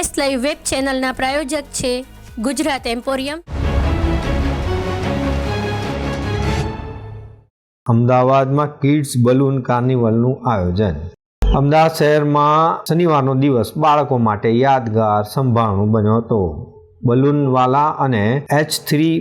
S live web ચેનલના પ્રાયોજક છે ગુજરાત એમ્પોરિયમ. અમદાવાદમાં કિડ્સ બલૂન કાર્નિવલનું આયોજન. અમદાવાદ શહેરમાં શનિવારનો દિવસ બાળકો માટે યાદગાર સંભાળણું બન્યો હતો. બલૂનવાલા અને એચ થ્રી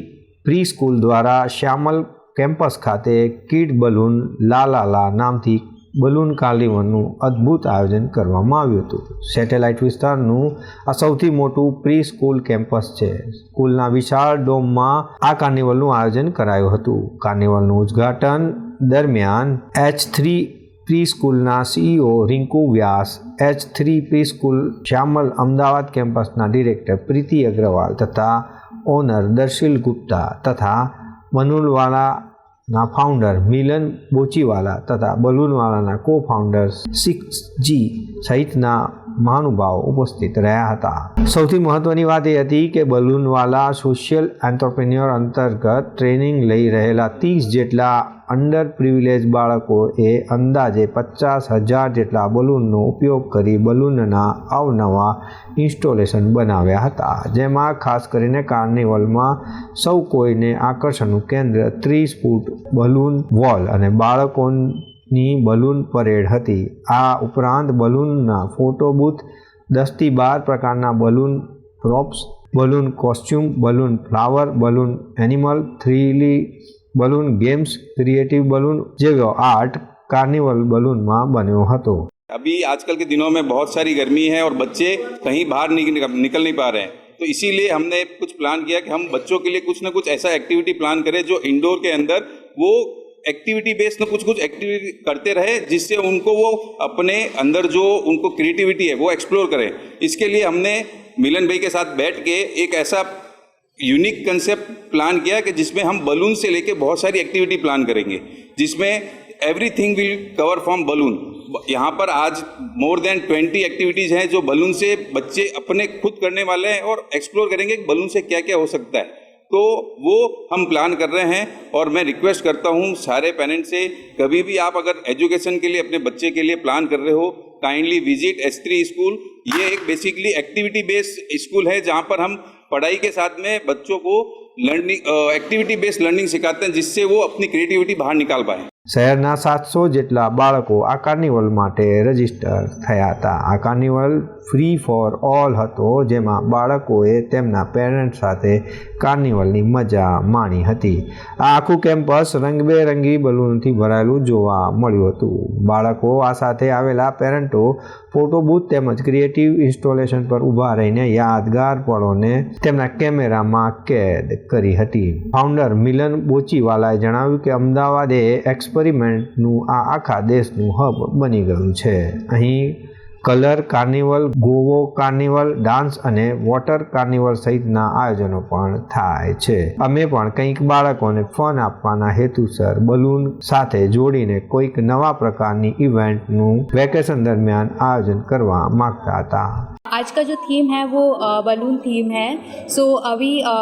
પ્રી સ્કૂલ દ્વારા શ્યામલ કેમ્પસ ખાતે કિડ બલૂન લાલાલા નામથી બલૂન કાર્નિવલનું અદ્ભુત આયોજન કરવામાં આવ્યું હતું. સેટેલાઇટ વિસ્તારનું આ સૌથી મોટું પ્રી સ્કૂલ કેમ્પસ છે. સ્કૂલના વિશાળ ડોમમાં આ કાર્નિવલનું આયોજન કરાયું હતું. કાર્નિવલનું ઉદ્ઘાટન દરમિયાન એચ થ્રી પ્રી સ્કૂલના CEO Rinku Vyas H three pre school Shyamal Ahmedabad કેમ્પસના director પ્રીતિ અગ્રવાલ તથા ઓનર દર્શિલ ગુપ્તા તથા બનુલવાલાના ફાઉન્ડર મિલન બોચીવાલા તથા બલૂનવાલાના કો ફાઉન્ડર સિક્સ જી સહિતના મહાનુભાવો ઉપસ્થિત રહ્યા હતા. સૌથી મહત્વની વાત એ હતી કે બલૂનવાલા સોશિયલ એન્ટરપ્રિન્યોર અંતર્ગત ટ્રેનિંગ લઈ રહેલા ત્રીસ જેટલા અંડર પ્રિવિલેજ બાળકોએ અંદાજે પચાસ હજાર જેટલા બલૂનનો ઉપયોગ કરી બલૂનના અવનવા ઇન્સ્ટોલેશન બનાવ્યા હતા. જેમાં ખાસ કરીને કાર્નિવલમાં સૌ કોઈને આકર્ષણનું કેન્દ્ર ત્રીસ ફૂટ બલૂન વોલ અને બાળકોની બલૂન પરેડ હતી. આ ઉપરાંત બલૂનના ફોટો બૂથ, દસથી બાર પ્રકારના balloon props, balloon costume, balloon flower, balloon animal, થ્રીલી balloon games creative balloon જેવો આર્ટ કાર્નિવલ બલૂનમાં બન્યો હતો अभी आजकल के दिनों में बहुत सारी गर्मी है और बच्चे कहीं बाहर निकल निकल नहीं पा रहे हैं तो इसीलिए हमने कुछ प्लान किया कि हम बच्चों के लिए कुछ ना कुछ ऐसा एक्टिविटी प्लान करें जो इंडोर के अंदर वो एक्टिविटी बेस्ड कुछ कुछ एक्टिविटी करते रहे जिससे उनको वो अपने अंदर जो उनको क्रिएटिविटी है वो एक्सप्लोर करें इसके लिए हमने मिलन भाई के साथ बैठ के एक ऐसा यूनिक कंसेप्ट प्लान किया कि जिसमें हम बलून से लेके बहुत सारी एक्टिविटी प्लान करेंगे। जिसमें everything will cover from balloon यहाँ पर आज मोर देन ट्वेंटी एक्टिविटीज़ हैं जो बलून से बच्चे अपने खुद करने वाले हैं और एक्सप्लोर करेंगे कि बलून से क्या क्या हो सकता है। तो वो हम प्लान कर रहे हैं और मैं रिक्वेस्ट करता हूँ सारे पेरेंट्स से, कभी भी आप अगर एजुकेशन के लिए, अपने बच्चे के लिए प्लान कर रहे हो kindly visit S three school ये एक बेसिकली एक्टिविटी बेस्ड स्कूल है जहाँ पर हम पढ़ाई के साथ में बच्चों को लर्निंग एक्टिविटी बेस्ड लर्निंग सिखाते हैं जिससे वो अपनी क्रिएटिविटी बाहर निकाल पाए શહેરના સાતસો જેટલા બાળકો આ કાર્નિવલ માટે રજિસ્ટર થયા હતા. આ કાર્નિવલ ફ્રી ફોર ઓલ હતો, જેમાં બાળકોએ તેમના પેરેન્ટ સાથે કાર્નિવલની મજા માણી હતી. આ આખું કેમ્પસ રંગબેરંગી બલૂનથી ભરાયેલું જોવા મળ્યું હતું. બાળકો આ સાથે આવેલા પેરેન્ટો ફોટો બૂથ તેમજ ક્રિએટિવ ઇન્સ્ટોલેશન પર ઊભા રહીને યાદગાર પળોને તેમના કેમેરામાં કેદ કરી હતી. ફાઉન્ડર મિલન બોચીવાલાએ જણાવ્યું કે અમદાવાદ એ એક્સપેરિમેન્ટનું આ આખા દેશનું હબ બની ગયું છે અહીં કલર કાર્નિવલ ગોવો કાર્નિવલ ડાન્સ અને વોટર કાર્નિવલ સહિતના આયોજનો પણ થાય છે અમે પણ કંઈક બાળકોને ફન આપવાના હેતુસર બલૂન સાથે જોડીને કોઈક નવા પ્રકારની ઇવેન્ટનું વેકેશન દરમિયાન આયોજન કરવા માંગતા હતા आज का जो थीम है वो बलून थीम है सो अभी अ,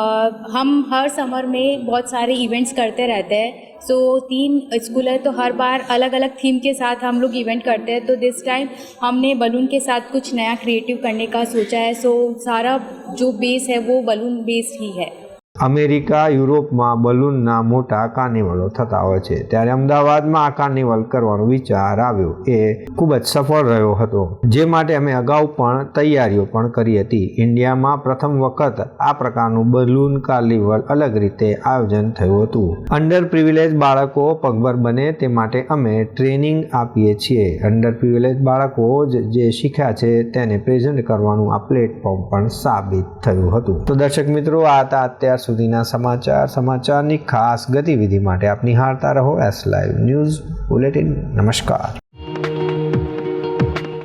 हम हर समर में बहुत सारे इवेंट्स करते रहते हैं सो so, तीन स्कूल है तो हर बार अलग अलग थीम के साथ हम लोग इवेंट करते हैं। तो दिस टाइम हमने बलून के साथ कुछ नया क्रिएटिव करने का सोचा है। सो so, सारा जो बेस है वो बलून बेस्ड ही है। અમેરિકા, યુરોપમાં બલૂનના મોટા કાર્નિવલો થતા હોય છે. ત્યારે અમદાવાદમાં આ કાર્નિવલ કરવાનો વિચાર આવ્યો. એ ખૂબ જ સફળ રહ્યો હતો. જે માટે અમે અગાઉ પણ તૈયારીઓ પણ કરી હતી. ઇન્ડિયામાં પ્રથમ વખત આ પ્રકારનું બલૂન કાર્નિવલ અલગ રીતે આયોજન થયું હતું. અંડર પ્રિવિલેજ બાળકો પગભર બને તે માટે અમે ટ્રેનિંગ આપીએ છીએ. અંડર પ્રિવિલેજ બાળકો જ શીખ્યા છે તેને પ્રેઝન્ટ કરવાનું આ પ્લેટફોર્મ પણ સાબિત થયું હતું. તો દર્શક મિત્રો, આ હતા અત્યાર સુધીના સમાચાર સમાચારની ખાસ ગતિવિધિ માટે આપ નિહાળતા રહો એસ લાઈવ ન્યૂઝ બુલેટિન નમસ્કાર.